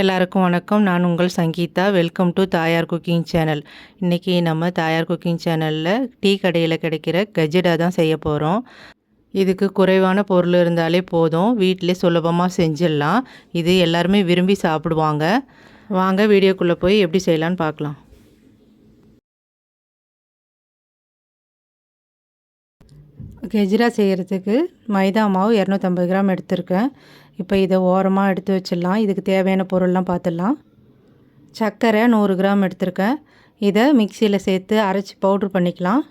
எல்லாருக்கும் வணக்கம். நான் உங்கள் Sangeetha. Welcome to Thayar cooking channel. இன்றைக்கி நம்ம தாயார் குக்கிங் சேனலில் டீ கடையில் கிடைக்கிற கஜிடா தான் செய்ய போகிறோம் இதுக்கு குறைவான பொருள் இருந்தாலே போதும். வீட்டிலே சுலபமாக செஞ்சிடலாம். இது எல்லாருமே விரும்பி சாப்பிடுவாங்க. வாங்க வீடியோக்குள்ளே போய் எப்படி செய்யலான்னு பார்க்கலாம். கெஜ்ரா செய்கிறதுக்கு மைதா மாவு இரநூத்தம்பது கிராம் எடுத்திருக்கேன். இப்போ இதை ஓரமாக எடுத்து வச்சிடலாம். இதுக்கு தேவையான பொருள்லாம் பார்த்துடலாம். சர்க்கரை நூறு கிராம் எடுத்திருக்கேன். இதை மிக்சியில் சேர்த்து அரைச்சி பவுட்ரு பண்ணிக்கலாம்.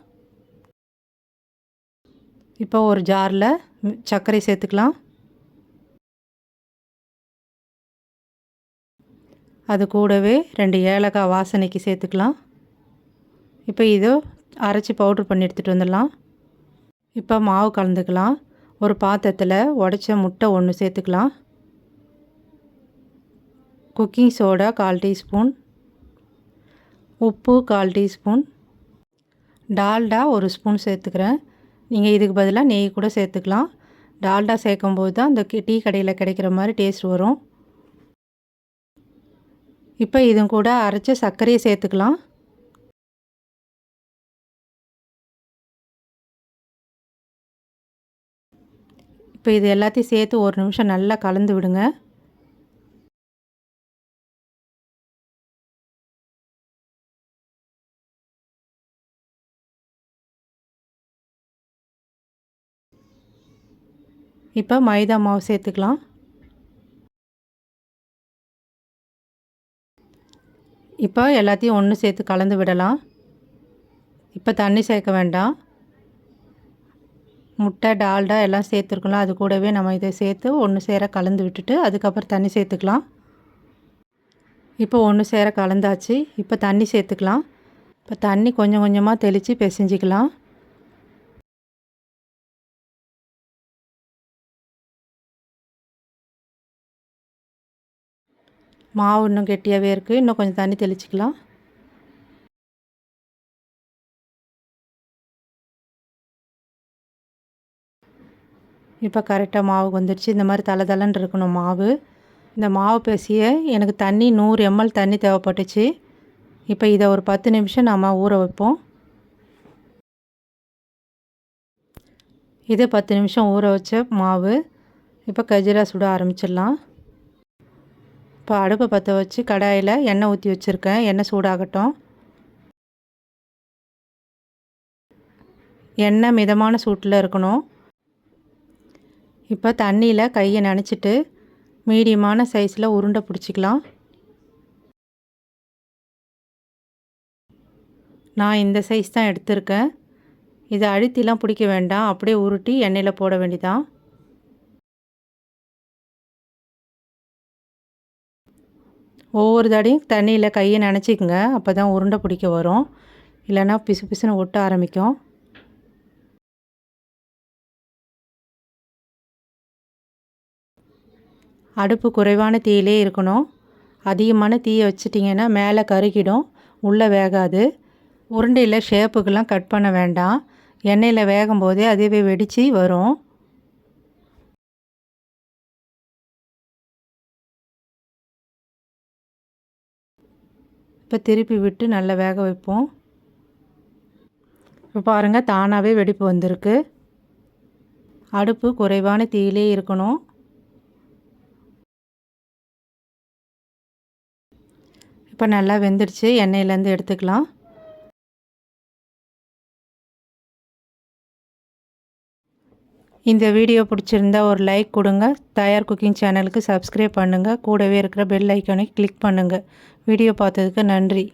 இப்போ ஒரு ஜாரில் சர்க்கரை சேர்த்துக்கலாம். அது கூடவே ரெண்டு ஏலக்காய் வாசனைக்கு சேர்த்துக்கலாம். இப்போ இதோ அரைச்சி பவுட்ரு பண்ணி எடுத்துகிட்டு வந்துடலாம். இப்போ மாவு கலந்துக்கலாம். ஒரு பாத்திரத்தில் உடச்ச முட்டை ஒன்று சேர்த்துக்கலாம். குக்கிங் சோடா கால் டீஸ்பூன். உப்பு கால் டீஸ்பூன். டால்டா ஒரு ஸ்பூன் சேர்த்துக்கிறேன். நீங்கள் இதுக்கு பதிலாக நெய் கூட சேர்த்துக்கலாம். டால்டா சேர்க்கும்போது தான் அந்த டீ கடையில் கிடைக்கிற மாதிரி டேஸ்ட் வரும். இப்போ இதுவும் கூட அரைச்ச சர்க்கரையை சேர்த்துக்கலாம். இப்போ இது எல்லாத்தையும் சேர்த்து ஒரு நிமிஷம் நல்லா கலந்து விடுங்க. இப்போ மைதா மாவு சேர்த்துக்கலாம். இப்போ எல்லாத்தையும் ஒன்று சேர்த்து கலந்து விடலாம். இப்போ தண்ணி சேர்க்க வேண்டாம். முட்டை டால்டா எல்லாம் சேர்த்துருக்கலாம். அது கூடவே நம்ம இதை சேர்த்து ஒன்று சேர கலந்து விட்டுட்டு அதுக்கப்புறம் தண்ணி சேர்த்துக்கலாம். இப்போ ஒன்று சேர கலந்தாச்சு. இப்போ தண்ணி சேர்த்துக்கலாம். இப்போ தண்ணி கொஞ்சம் கொஞ்சமாக தெளித்து பிசைஞ்சிக்கலாம். மாவு இன்னும் கெட்டியாகவே இருக்குது இன்னும் கொஞ்சம் தண்ணி தெளிச்சிக்கலாம். இப்போ கரெக்டாக மாவு வந்துடுச்சு. இந்த மாதிரி தலை தலைன்னு இருக்கணும் மாவு. இந்த மாவு பேசிய எனக்கு தண்ணி நூறு எம்எல் தண்ணி தேவைப்பட்டுச்சு. இப்போ இதை ஒரு பத்து நிமிஷம் நம்ம ஊற வைப்போம். இது பத்து நிமிஷம் ஊற வச்ச மாவு இப்போ கஜிரா சுட ஆரம்பிச்சிடலாம். இப்போ அடுப்பை பற்ற வச்சு கடாயில் எண்ணெய் ஊற்றி வச்சுருக்கேன். எண்ணெய் சூடாகட்டும். எண்ணெய் மிதமான சூட்டில் இருக்கணும். இப்போ தண்ணியில் கையை நனைச்சிட்டு மீடியமான சைஸில் உருண்டை பிடிச்சிக்கலாம். நான் இந்த சைஸ் தான் எடுத்திருக்கேன். இதை அழுத்திலாம் பிடிக்க வேண்டாம். அப்படியே உருட்டி எண்ணெயில் போட வேண்டிதான். ஒவ்வொரு தடையும் தண்ணியில் கையை நினச்சிக்கங்க. அப்போ தான் உருண்டை பிடிக்க வரும். இல்லைன்னா பிசு பிசுன்னு ஒட்ட ஆரம்பிக்கும். அடுப்பு குறைவான தீயிலே இருக்கணும். அதிகமான தீயை வச்சிட்டிங்கன்னா மேலே கருகிடும். உள்ளே வேகாது. உருண்டையில் ஷேப்புக்கெல்லாம் கட் பண்ண வேண்டாம். எண்ணெயில் வேகும் போதே அதுவே வெடித்து வரும். இப்போ திருப்பி விட்டு நல்லா வேக வைப்போம். இப்போ பாருங்கள் தானாகவே வெடிப்பு வந்திருக்கு. அடுப்பு குறைவான தீயிலே இருக்கணும். இப்போ நல்லா வெந்துடுச்சு எண்ணெயிலேருந்து எடுத்துக்கலாம். இந்த வீடியோ பிடிச்சிருந்தா ஒரு லைக் கொடுங்க தயார் குக்கிங் சேனலுக்கு சப்ஸ்கிரைப் பண்ணுங்கள் கூடவே இருக்கிற பெல் ஐக்கானை கிளிக் பண்ணுங்கள் வீடியோ பார்த்ததுக்கு நன்றி.